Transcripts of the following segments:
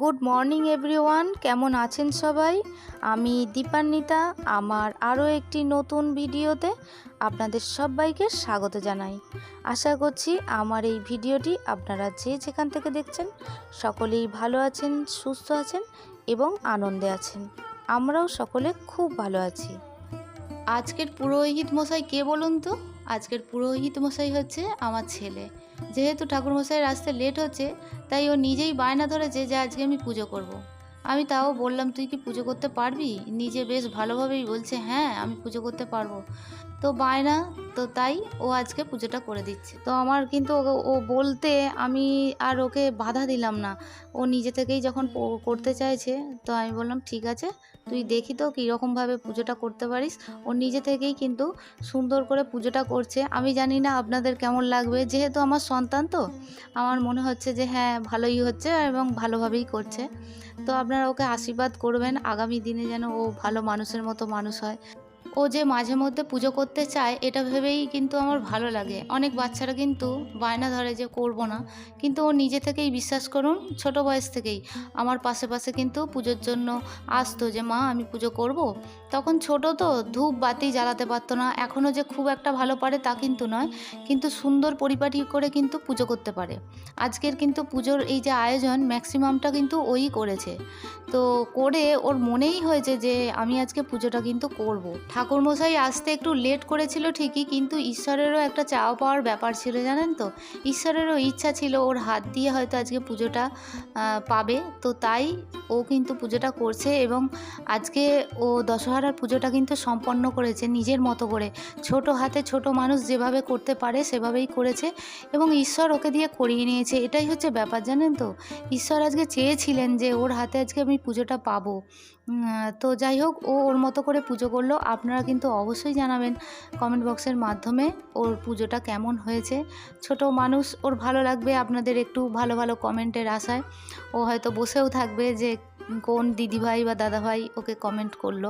Good morning everyone কেমন আছেন সবাই? আমি দীপান্বিতা, আমার আরও একটি নতুন ভিডিওতে আপনাদের সবাইকে স্বাগত জানাই। আশা করছি আমার এই ভিডিওটি আপনারা যে যেখান থেকে দেখছেন, সকলেই ভালো আছেন, সুস্থ আছেন এবং আনন্দে আছেন। আমরাও সকলে খুব ভালো আছি। আজকের পুরোহিত মশাই কে বলুন তো? আজকের পুরোহিত মশাই হচ্ছে আমার ছেলে। যেহেতু ঠাকুরমশাইয়ের আসতে লেট হচ্ছে, তাই ও নিজেই বায়না ধরেছে যে আজকে আমি পুজো করব। আমি তাও বললাম, তুই কি পুজো করতে পারবি? নিজে বেশ ভালোভাবেই বলছে হ্যাঁ আমি পুজো করতে পারব। তো বায়না তো তাই ও আজকে পুজোটা করে দিচ্ছে। তো আমার কিন্তু ও- বলতে আমি আর ওকে বাধা দিলাম না। ও নিজে থেকেই যখন করতে চাইছে, তো আমি বললাম, ঠিক আছে, তুই দেখি তো কীরকমভাবে পুজোটা করতে পারিস। ও নিজে থেকেই কিন্তু সুন্দর করে পুজোটা করছে। আমি জানি না আপনাদের কেমন লাগবে, যেহেতু আমার সন্তান তো, আমার মনে হচ্ছে যে হ্যাঁ ভালোই হচ্ছে এবং ভালোভাবেই করছে। তো আপনারা ওকে আশীর্বাদ করবেন, আগামী দিনে যেন ও ভালো মানুষের মতো মানুষ হয়। ও যে মাঝে মধ্যে পুজো করতে চায়, এটা ভেবেই কিন্তু আমার ভালো লাগে। অনেক বাচ্চারা কিন্তু বায়না ধরে যে করব না, কিন্তু ও নিজে থেকেই বিশ্বাস করুন, ছোট বয়স থেকেই। আমার পাশে পাশে কিন্তু পুজোর জন্য আসতো যে, মা, আমি পুজো করব। তখন ছোট তো, ধূপ বাতি জ্বালাতে পারতো না। এখনও যে খুব একটা ভালো পারে তা কিন্তু নয়, কিন্তু সুন্দর পরিপাটি করে কিন্তু পুজো করতে পারে। আজকের কিন্তু পুজোর এই যে আয়োজন ম্যাক্সিমামটা কিন্তু ওই করেছে। তো করে ওর মনেই হয়েছে যে, আমি আজকে পুজোটা কিন্তু করব। ঠাকুরমশাই আসতে একটু লেট করেছিল ঠিকই, কিন্তু ঈশ্বরেরও একটা চাওয়া পাওয়ার ব্যাপার ছিল, জানেন তো? ঈশ্বরেরও ইচ্ছা ছিল ওর হাত দিয়ে হয়তো আজকে পুজোটা পাবে। তো তাই ও কিন্তু পুজোটা করছে এবং আজকে ও দশহরার পুজোটা কিন্তু সম্পন্ন করেছে নিজের মতো করে। ছোট হাতে ছোট মানুষ যেভাবে করতে পারে সেভাবেই করেছে এবং ঈশ্বর ওকে দিয়ে করিয়ে নিয়েছে। এটাই হচ্ছে ব্যাপার, জানেন তো? ঈশ্বর আজকে চেয়েছিলেন যে ওর হাতে আজকে আমি পুজোটা পাবো। তো যাই হোক, ও ওর মতো করে পুজো করল। আপনারা কিন্তু অবশ্যই জানাবেন কমেন্ট বক্সের মাধ্যমে ওর পুজোটা কেমন হয়েছে। ছোট মানুষ, ওর ভালো লাগবে আপনাদের একটু ভালো ভালো কমেন্টের আশায়। ও হয়তো বসেও থাকবে যে কোন দিদিভাই বা দাদাভাই ওকে কমেন্ট করল।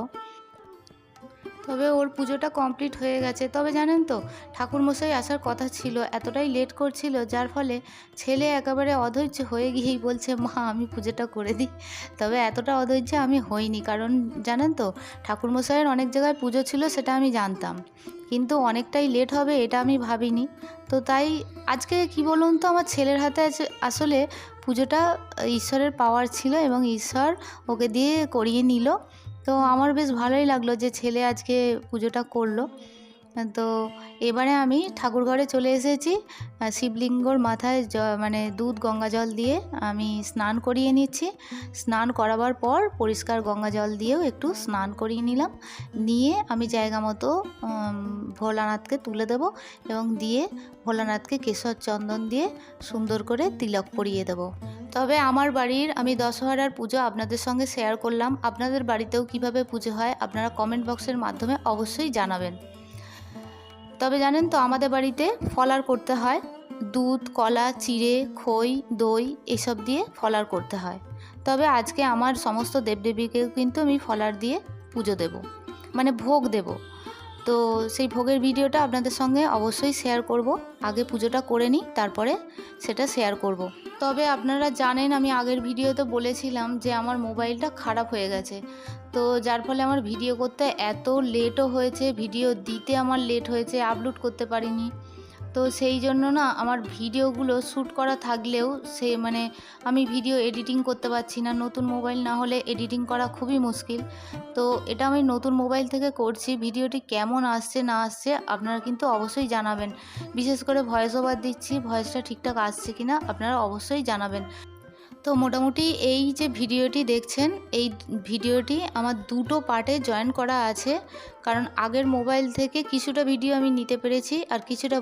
তবে ওর পুজোটা কমপ্লিট হয়ে গেছে। তবে জানেন তো, ঠাকুরমশাই আসার কথা ছিল, এতটাই লেট করছিল, যার ফলে ছেলে একেবারে অধৈর্য হয়ে গিয়েই বলছে, মা, আমি পুজোটা করে দিই। তবে এতটা অধৈর্য আমি হইনি, কারণ জানেন তো, ঠাকুরমশাইয়ের অনেক জায়গায় পুজো ছিল, সেটা আমি জানতাম। কিন্তু অনেকটাই লেট হবে, এটা আমি ভাবিনি। তো তাই আজকে কি বলুন তো, আমার ছেলের হাতে আসলে পুজোটা ঈশ্বরের পাওয়ার ছিল এবং ঈশ্বর ওকে দিয়ে করিয়ে নিল। তো আমার বেশ ভালোই লাগল যে ছেলে আজকে পুজোটা করল। তো এবারে আমি ঠাকুর ঘরে চলে এসেছি শিবলিঙ্গর মাথায় মানে দুধ, গঙ্গা জল দিয়ে আমি স্নান করিয়ে নিচ্ছি। স্নান করাবার পর পরিষ্কার গঙ্গা জল দিয়েও একটু স্নান করিয়ে নিলাম। নিয়ে আমি জায়গা মতো ভোলানাথকে তুলে দেব এবং দিয়ে ভোলানাথকে কেশর চন্দন দিয়ে সুন্দর করে তিলক পরিয়ে দেবো। তবে আমার বাড়ির আমি দশহরার পুজো আপনাদের সঙ্গে শেয়ার করলাম। আপনাদের বাড়িতেও কীভাবে পুজো হয় আপনারা কমেন্ট বক্সের মাধ্যমে অবশ্যই জানাবেন। তবে জানেন তো আমাদের বাড়িতে ফলার করতে হয়। দুধ, কলা, চিড়ে, খই, দই এসব দিয়ে ফলার করতে হয়। তবে আজকে আমার সমস্ত দেবদেবীকেও কিন্তু আমি ফলার দিয়ে পুজো দেব। মানে ভোগ দেব। তো সেই ভোগের ভিডিওটা আপনাদের সঙ্গে অবশ্যই শেয়ার করব। আগে পুজোটা করে নিই, তারপরে সেটা শেয়ার করব। তবে আপনারা জানেন, আমি আগের ভিডিওতে বলেছিলাম যে আমার মোবাইলটা খারাপ হয়ে গেছে। তো যার ফলে আমার ভিডিও করতে এত লেটও হয়েছে, ভিডিও দিতে আমার লেট হয়েছে আপলোড করতে পারিনি। তো সেই জন্য না আমার ভিডিওগুলো শ্যুট করা থাকলেও সে মানে আমি ভিডিও এডিটিং করতে পারছি না। নতুন মোবাইল না হলে এডিটিং করা খুবই মুশকিল। তো এটা আমি নতুন মোবাইল থেকে করছি। ভিডিওটি কেমন আসছে না আসছে আপনারা কিন্তু অবশ্যই জানাবেন। বিশেষ করে ভয়েস ওভার দিচ্ছি, ভয়েসটা ঠিকঠাক আসছে কি না আপনারা অবশ্যই জানাবেন। তো মোটামুটি এই যে ভিডিওটি দেখছেন, এই ভিডিওটি আমার দুটো পার্টে জয়েন করা আছে। কারণ আগের মোবাইল থেকে কিছুটা ভিডিও আমি নিতে পেরেছি আর কিছুটা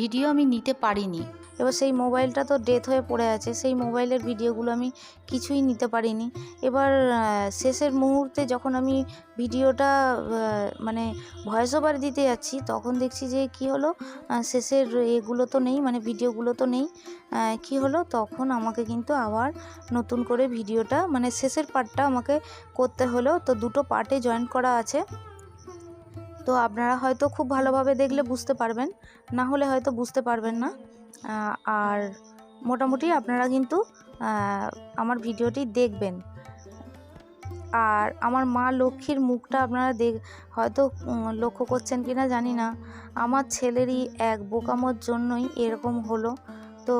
ভিডিও আমি নিতে পারিনি। এবার সেই মোবাইলটা তো ডেথ হয়ে পড়ে আছে, সেই মোবাইলের ভিডিওগুলো আমি কিছুই নিতে পারিনি। এবার শেষের মুহূর্তে যখন আমি ভিডিওটা মানে ভয়েস ওভার দিতে যাচ্ছি, তখন দেখছি যে কি হলো? শেষের এগুলো তো নেই মানে ভিডিওগুলো তো নেই। কি হলো? তখন আমাকে কিন্তু আবার নতুন করে ভিডিওটা মানে শেষের পার্টটা আমাকে করতে হলো। তো দুটো পার্টে জয়েন করা আছে। তো আপনারা হয়তো খুব ভালোভাবে দেখলে বুঝতে পারবেন, না হলে হয়তো বুঝতে পারবেন না। আর মোটামুটি আপনারা কিন্তু আমার ভিডিওটি দেখবেন। আর আমার মা লক্ষ্মীর মুখটা আপনারা দেখ, হয়তো লক্ষ্য করছেন কি না জানি না। আমার ছেলেরই এক বোকামোর জন্যই এরকম হলো। তো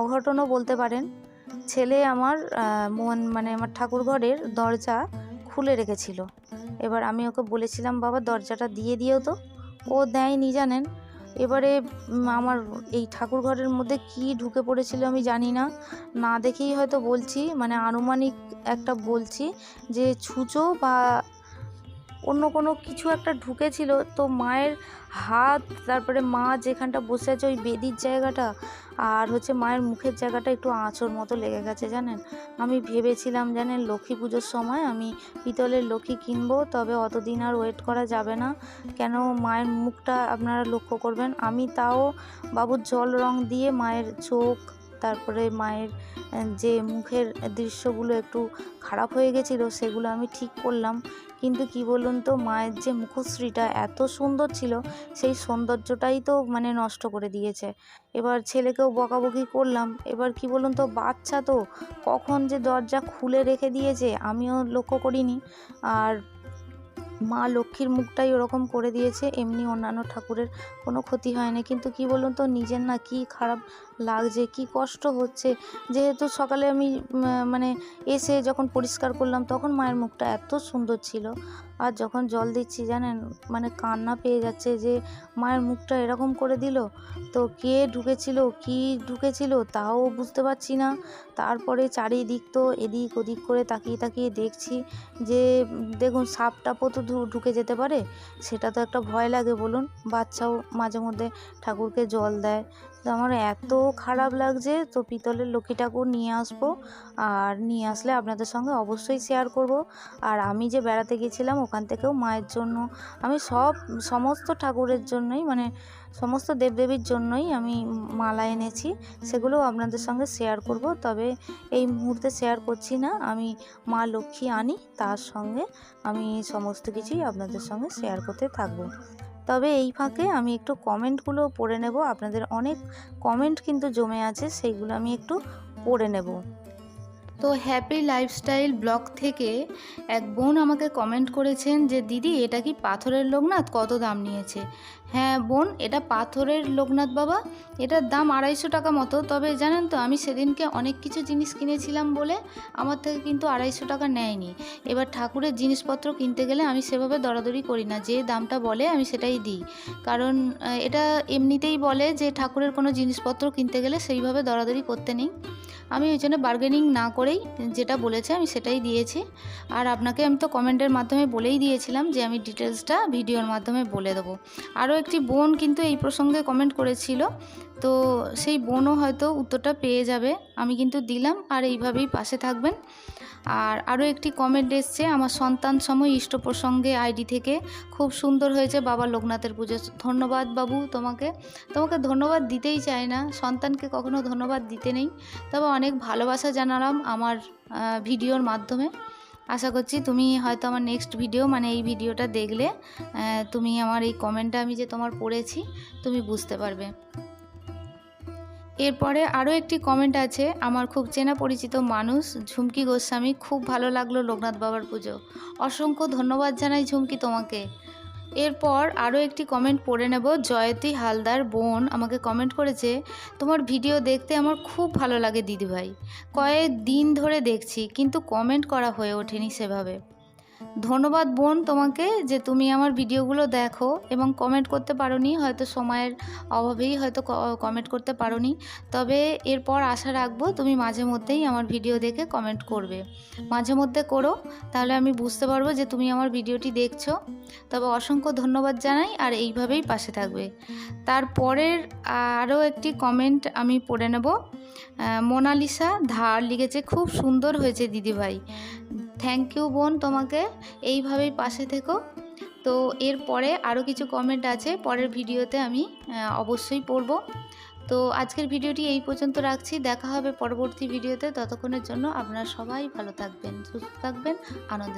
অঘটনও বলতে পারেন, ছেলে আমার মন মানে আমার ঠাকুর ঘরের দরজা খুলে রেখেছিল। এবার আমি ওকে বলেছিলাম, বাবা, দরজাটা দিয়ে দিও তো। ও দেয়নি, জানেন? এবারে আমার এই ঠাকুর ঘরের মধ্যে কি ঢুকে পড়েছিল আমি জানি না। না দেখেই হয়তো বলছি মানে আনুমানিক একটা বলছি যে ছুঁচো বা অন্য কোনো কিছু একটা ঢুকেছিল, তো মায়ের হাত, তারপরে মা যেখানটা বসে আছে ওই বেদির জায়গাটা, আর হচ্ছে মায়ের মুখের জায়গাটা একটু আঁচড় মতো লেগে গেছে জানেন? আমি ভেবেছিলাম জানেন লক্ষ্মী পুজোর সময় আমি পিতলের লক্ষ্মী কিনবো, তবে অতদিন আর ওয়েট করা যাবে না। কেন মায়ের মুখটা আপনারা লক্ষ্য করবেন? আমি তাও বাবুর জল রং দিয়ে মায়ের চোখ, তারপরে মায়ের যে মুখের দৃশ্যগুলো একটু খারাপ হয়ে গেছিল, সেগুলো আমি ঠিক করলাম। কিন্তু কি বলুন তো, মায়ের যে মুখশ্রীটা এত সুন্দর ছিল, সেই সৌন্দর্যটাই তো মানে নষ্ট করে দিয়েছে। এবার ছেলেকেও বকাবকি করলাম। এবার কি বলুন তো, বাচ্চা তো কখন যে দরজা খুলে রেখে দিয়েছে, আমিও লক্ষ্য করিনি। আর মা লক্ষ্মীর মুখটাই ওরকম করে দিয়েছে, এমনি অন্যান্য ঠাকুরের কোনো ক্ষতি হয়নি। কিন্তু কি বলুন তো, নিজের না কি খারাপ লাগছে, কি কষ্ট হচ্ছে? যেহেতু সকালে আমি মানে এসে যখন পরিষ্কার করলাম, তখন মায়ের মুখটা এত সুন্দর ছিল। আর যখন জল দিচ্ছি, জানেন মানে কান্না পেয়ে যাচ্ছে যে মায়ের মুখটা এরকম করে দিল। তো কে ঢুকেছিল, কি ঢুকেছিল, তাও বুঝতে পারছি না। তারপরে চারিদিক তো এদিক ওদিক করে তাকিয়ে তাকিয়ে দেখছি যে দেখুন সাপ টাপও তো ঢুকে যেতে পারে? সেটা তো একটা ভয় লাগে বলুন। বাচ্চাও মাঝে মধ্যে ঠাকুরকে জল দেয়। তো আমার এত খারাপ লাগছে, তো পিতলের লক্ষ্মী ঠাকুর নিয়ে আসব। আর নিয়ে আসলে আপনাদের সঙ্গে অবশ্যই শেয়ার করব। আর আমি যে বেড়াতে গেছিলাম, ওখান থেকেও মায়ের জন্য, আমি সব, সমস্ত ঠাকুরের জন্যই মানে সমস্ত দেবদেবীর জন্যই আমি মালা এনেছি। সেগুলোও আপনাদের সঙ্গে শেয়ার করব। তবে এই মুহূর্তে শেয়ার করছি না, আমি মা লক্ষ্মী আনি, তার সঙ্গে আমি সমস্ত কিছুই আপনাদের সঙ্গে শেয়ার করতে থাকব। তবে এই ফাঁকে আমি একটু কমেন্টগুলো পড়ে নেব। আপনাদের অনেক কমেন্ট কিন্তু জমে আছে, সেইগুলো আমি একটু পড়ে নেব। তো হ্যাপি লাইফস্টাইল ব্লগ থেকে এক বোন আমাকে কমেন্ট করেছেন যে, দিদি, এটা কি পাথরের লোকনাথ কত দাম নিয়েছে? হ্যাঁ বোন, এটা পাথরের লোকনাথ বাবা। এটার দাম আড়াইশো টাকা মতো। তবে জানেন তো, আমি সেদিনকে অনেক কিছু জিনিস কিনেছিলাম বলে আমার থেকে কিন্তু আড়াইশো টাকা নেয়নি। এবার ঠাকুরের জিনিসপত্র কিনতে গেলে আমি সেভাবে দরাদরি করি না। যে দামটা বলে আমি সেটাই দিই। কারণ এটা এমনিতেই বলে যে ঠাকুরের কোনো জিনিসপত্র কিনতে গেলে সেইভাবে দরাদরি করতে নেই। আমি ওই জন্য বার্গেনিং না করেই যেটা বলেছে আমি সেটাই দিয়েছি। আর আপনাকে আমি তো কমেন্টের মাধ্যমে বলেই দিয়েছিলাম যে আমি ডিটেলসটা ভিডিওর মাধ্যমে বলে দেবো। আরও একটি বোন কিন্তু এই প্রসঙ্গে কমেন্ট করেছিল। তো সেই বোনও হয়তো উত্তরটা পেয়ে যাবে। আমি কিন্তু দিলাম, আর এইভাবেই পাশে থাকবেন। আর আরও একটি কমেন্ট এসছে, আমার সন্তান সময় ইষ্ট প্রসঙ্গে আইডি থেকে খুব সুন্দর হয়েছে বাবা লোকনাথের পুজো। ধন্যবাদ বাবু তোমাকে। তোমাকে ধন্যবাদ দিতেই চাই না। সন্তানকে কখনো ধন্যবাদ দিতে নেই। তবে অনেক ভালোবাসা জানালাম আমার ভিডিওর মাধ্যমে। আশা করছি তুমি হয়তো আমার নেক্সট ভিডিও মানে এই ভিডিওটা দেখলে তুমি আমার এই কমেন্টটা আমি যে তোমার পড়েছি, তুমি বুঝতে পারবে। এরপরে আরও একটি কমেন্ট আছে, আমার খুব চেনা পরিচিত মানুষ, ঝুমকি গোস্বামী, খুব ভালো লাগল লোকনাথ বাবার পুজো। অসংখ্য ধন্যবাদ জানাই ঝুমকি তোমাকে। এরপর আরও একটি কমেন্ট পড়ে নেব। জয়তী হালদার বোন আমাকে কমেন্ট করেছে, তোমার ভিডিও দেখতে আমার খুব ভালো লাগে দিদিভাই। কয়েক দিন ধরে দেখছি, কিন্তু কমেন্ট করা হয়ে ওঠেনি সেভাবে। ধন্যবাদ বোন তোমাকে যে তুমি আমার ভিডিওগুলো দেখো এবং কমেন্ট করতে পারোনি, হয়তো সময়ের অভাবেই হয়তো কমেন্ট করতে পারোনি। তবে এরপর আশা রাখব তুমি মাঝে মধ্যেই আমার ভিডিও দেখে কমেন্ট করবে। মাঝে মধ্যে করো, তাহলে আমি বুঝতে পারব যে তুমি আমার ভিডিওটি দেখছ। তবে অসংখ্য ধন্যবাদ জানাই আর এইভাবেই পাশে থাকবে। তারপরের আরও একটি কমেন্ট আমি পড়ে নেব। মোনালিসা ধার লিখেছে, খুব সুন্দর হয়েছে দিদিভাই। থ্যাংক ইউ বোন তোমাকে। এইভাবেই পাশে থেকো। তো এরপরে আরও কিছু কমেন্ট আছে, পরের ভিডিওতে আমি অবশ্যই পড়ব। তো আজকের ভিডিওটি এই পর্যন্ত রাখছি। দেখা হবে পরবর্তী ভিডিওতে। ততক্ষণের জন্য আপনারা সবাই ভালো থাকবেন, সুস্থ থাকবেন। আনন্দ